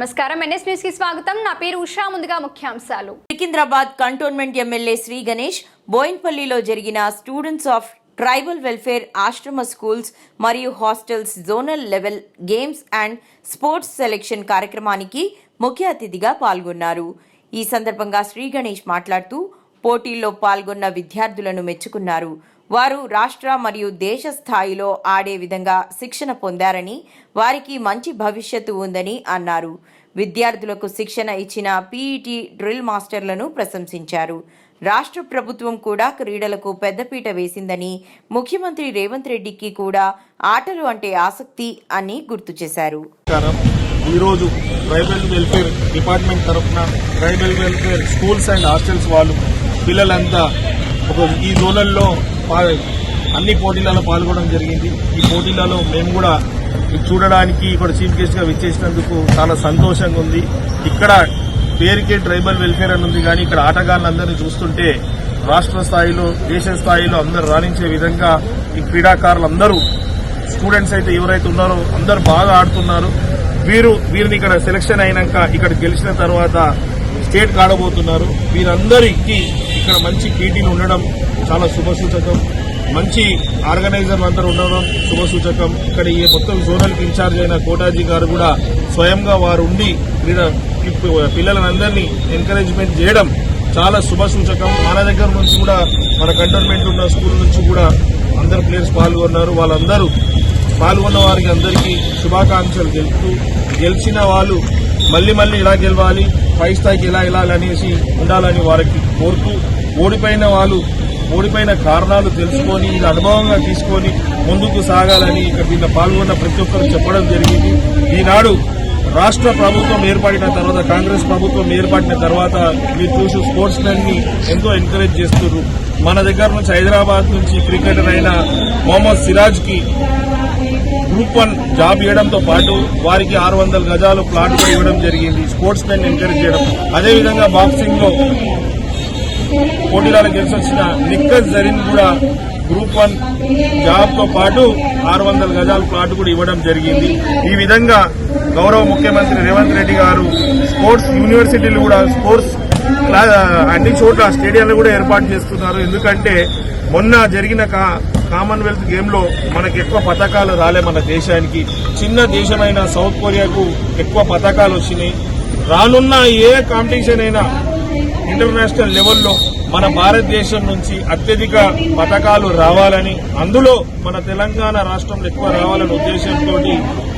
నమస్కారం. ఎన్ఎస్ న్యూస్కి స్వాగతం. నా పేరు ఉషా. ముందుగా ముఖ్యాంశాలు. సికింద్రాబాద్ కంటోన్మెంట్ ఎమ్మెల్యే శ్రీ గణేష్ బోయిన్పల్లిలో జరిగిన students of tribal welfare ashram schools మరియు hostels zonal level games and sports selection కార్యక్రమానికి ముఖ్య అతిథిగా పాల్గొన్నారు. ఈ సందర్భంగా శ్రీ గణేష్ మాట్లాడుతూ పోటీల్లో పాల్గొన్న విద్యార్థులను మెచ్చుకున్నారు. వారు రాష్ట్ర మరియు దేశ స్థాయిలో ఆడే విధంగా శిక్షణ పొందారని వారికి మంచి భవిష్యత్తు ఉందని అన్నారు. విద్యార్థులకు శిక్షణ ఇచ్చిన పీఈటీ డ్రిల్ మాస్టర్లను ప్రశంసించారు. రాష్ట్ర ప్రభుత్వం కూడా క్రీడలకు పెద్దపీట వేసిందని ముఖ్యమంత్రి రేవంత్ రెడ్డికి కూడా ఆటలు అంటే ఆసక్తి అని గుర్తు చేశారు. ఈరోజు ట్రైబల్ వెల్ఫేర్ డిపార్ట్మెంట్ తరఫున tribal welfare schools and hostels వాళ్ళు పిల్లలంతా ఒక ఈ జోనల్లో అన్ని పోటీలలో పాల్గొనడం జరిగింది. ఈ పోటీలలో మేము కూడా చూడడానికి ఇక్కడ చీఫ్ గెస్ట్గా విచ్చేసినందుకు చాలా సంతోషంగా ఉంది. ఇక్కడ పేరుకే ట్రైబల్ వెల్ఫేర్ అని ఉంది కానీ ఇక్కడ ఆటగాళ్ళందరినీ చూస్తుంటే రాష్ట్ర స్థాయిలో దేశ స్థాయిలో అందరూ రాణించే విధంగా ఈ క్రీడాకారులందరూ స్టూడెంట్స్ అయితే ఎవరైతే ఉన్నారో అందరు బాగా ఆడుతున్నారు. వీరు వీరిని ఇక్కడ సెలక్షన్ అయినాక ఇక్కడ గెలిచిన తర్వాత స్టేట్ ఆడబోతున్నారు వీరందరికీ ఇక్కడ మంచి పీటీలు ఉండడం చాలా శుభసూచకం. మంచి ఆర్గనైజర్లు అందరూ ఉండడం శుభసూచకం. ఇక్కడ ఈ మొత్తం జోనల్ ఇన్ఛార్జ్ అయిన కోటాజీ గారు కూడా స్వయంగా వారు ఉండి క్రీడ పిల్లలందరినీ ఎంకరేజ్మెంట్ చేయడం చాలా శుభసూచకం. మన దగ్గర నుంచి కూడా మన కంటోన్మెంట్ ఉన్న స్కూల్ నుంచి కూడా అందరు ప్లేయర్స్ పాల్గొన్నారు. వాళ్ళందరూ పాల్గొన్న వారికి అందరికీ శుభాకాంక్షలు తెలుపుతూ గెలిచిన వాళ్ళు మళ్ళీ మళ్ళీ ఇలా గెలవాలి పై స్థాయికి ఇలా ఇలా అనేసి ఉండాలని వారికి కోరుతూ ఓడిపోయిన వాళ్ళు ఓడిపోయిన కారణాలు తెలుసుకొని ఇది అనుభవంగా తీసుకొని ముందుకు సాగాలని ఇక్కడ దీనిలో పాల్గొన్న ప్రతి ఒక్కరు చెప్పడం జరిగింది. ఈనాడు రాష్ట్ర ప్రభుత్వం ఏర్పడిన తర్వాత కాంగ్రెస్ ప్రభుత్వం ఏర్పడిన తర్వాత మీరు చూసి స్పోర్ట్స్ మెన్ని ఎంతో ఎంకరేజ్ చేస్తున్నారు. మన దగ్గర నుంచి హైదరాబాద్ నుంచి క్రికెటర్ అయిన మొహమ్మద్ సిరాజ్కి గ్రూప్ వన్ జాబ్ ఇవ్వడంతో పాటు వారికి ఆరు వందల గజాలు ప్లాట్ ఇవ్వడం జరిగింది. స్పోర్ట్స్ మెన్ ఎంకరేజ్ చేయడం. అదేవిధంగా బాక్సింగ్లో పోటీలలో గెలిచి వచ్చిన నిక్కజ్ జరీన్ కూడా గ్రూప్ వన్ జాబ్తో పాటు ఆరు వందల గజాల ప్లాట్ కూడా ఇవ్వడం జరిగింది. ఈ విధంగా గౌరవ ముఖ్యమంత్రి రేవంత్ రెడ్డి గారు స్పోర్ట్స్ యూనివర్సిటీలు కూడా స్పోర్ట్స్ అన్ని చోట్ల స్టేడియాలు కూడా ఏర్పాటు చేస్తున్నారు. ఎందుకంటే మొన్న జరిగిన కా- కామన్వెల్త్ గేమ్లో ఎక్కువ పథకాలు రాలే మన దేశానికి. చిన్న దేశమైన సౌత్ కొరియాకు ఎక్కువ పథకాలు వచ్చినాయి. రానున్న ఏ కాంపిటీషన్ అయినా ఇంటర్నేషనల్ లెవెల్లో మన భారతదేశం నుంచి అత్యధిక పథకాలు రావాలని అందులో మన తెలంగాణ రాష్ట్రంలో ఎక్కువ రావాలనే ఉద్దేశంతో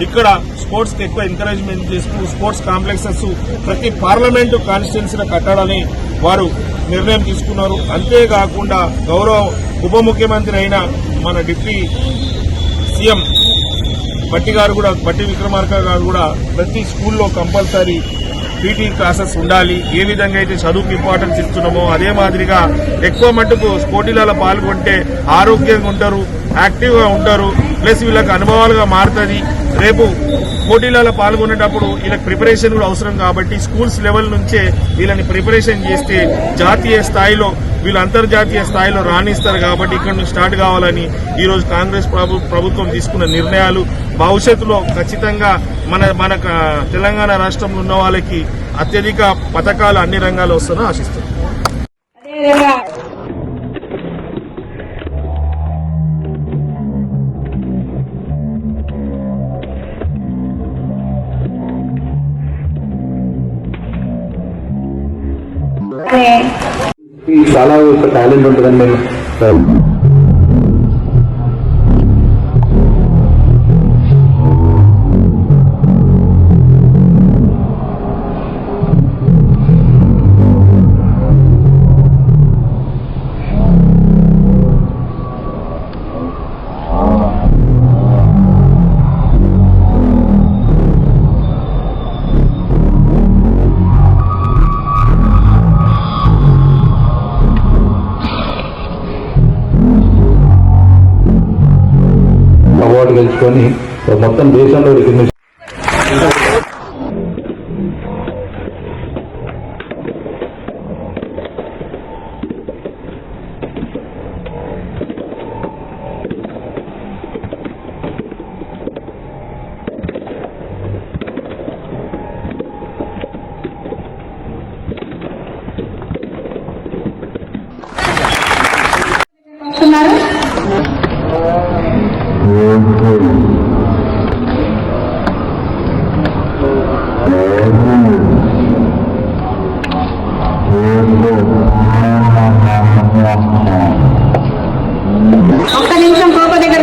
ఇక్కడ స్పోర్ట్స్కి ఎక్కువ ఎంకరేజ్మెంట్ చేస్తూ స్పోర్ట్స్ కాంప్లెక్సెస్ ప్రతి పార్లమెంటు కాన్స్టిట్యున్సీలో కట్టాలని వారు నిర్ణయం తీసుకున్నారు. అంతేకాకుండా గౌరవ ఉప ముఖ్యమంత్రి అయిన మన డిప్యూటీ సీఎం బట్టి గారు కూడా బట్టి విక్రమార్క గారు కూడా ప్రతి స్కూల్లో కంపల్సరీ పీటీ క్లాసెస్ ఉండాలి ఏ విధంగా అయితే చదువుకు ఇంపార్టెన్స్ ఇస్తున్నామో అదే మాదిరిగా ఎక్కువ మట్టుకు పోటీలలో పాల్గొంటే ఆరోగ్యంగా ఉంటారు యాక్టివ్గా ఉంటారు ప్లస్ వీళ్ళకి అనుభవాలుగా మారుతుంది. రేపు పోటీలలో పాల్గొనేటప్పుడు వీళ్ళకి ప్రిపరేషన్ కూడా అవసరం కాబట్టి స్కూల్స్ లెవెల్ నుంచే వీళ్ళని ప్రిపరేషన్ చేస్తే జాతీయ స్థాయిలో వీళ్ళు అంతర్జాతీయ స్థాయిలో రాణిస్తారు కాబట్టి ఇక్కడ నుంచి స్టార్ట్ కావాలని ఈ రోజు కాంగ్రెస్ ప్రభు- ప్రభుత్వం తీసుకున్న నిర్ణయాలు భవిష్యత్తులో ఖచ్చితంగా మన మన తెలంగాణ రాష్ట్రంలో ఉన్న వాళ్ళకి అత్యధిక పథకాలు అన్ని రంగాల్లో వస్తారని ఆశిస్తున్నాను అదేవిధంగా చాలా టాలెంట్ ఉంటుందని నేను అవార్డు మొత్తం దేశంలో రికగ్నిషన్ Amém.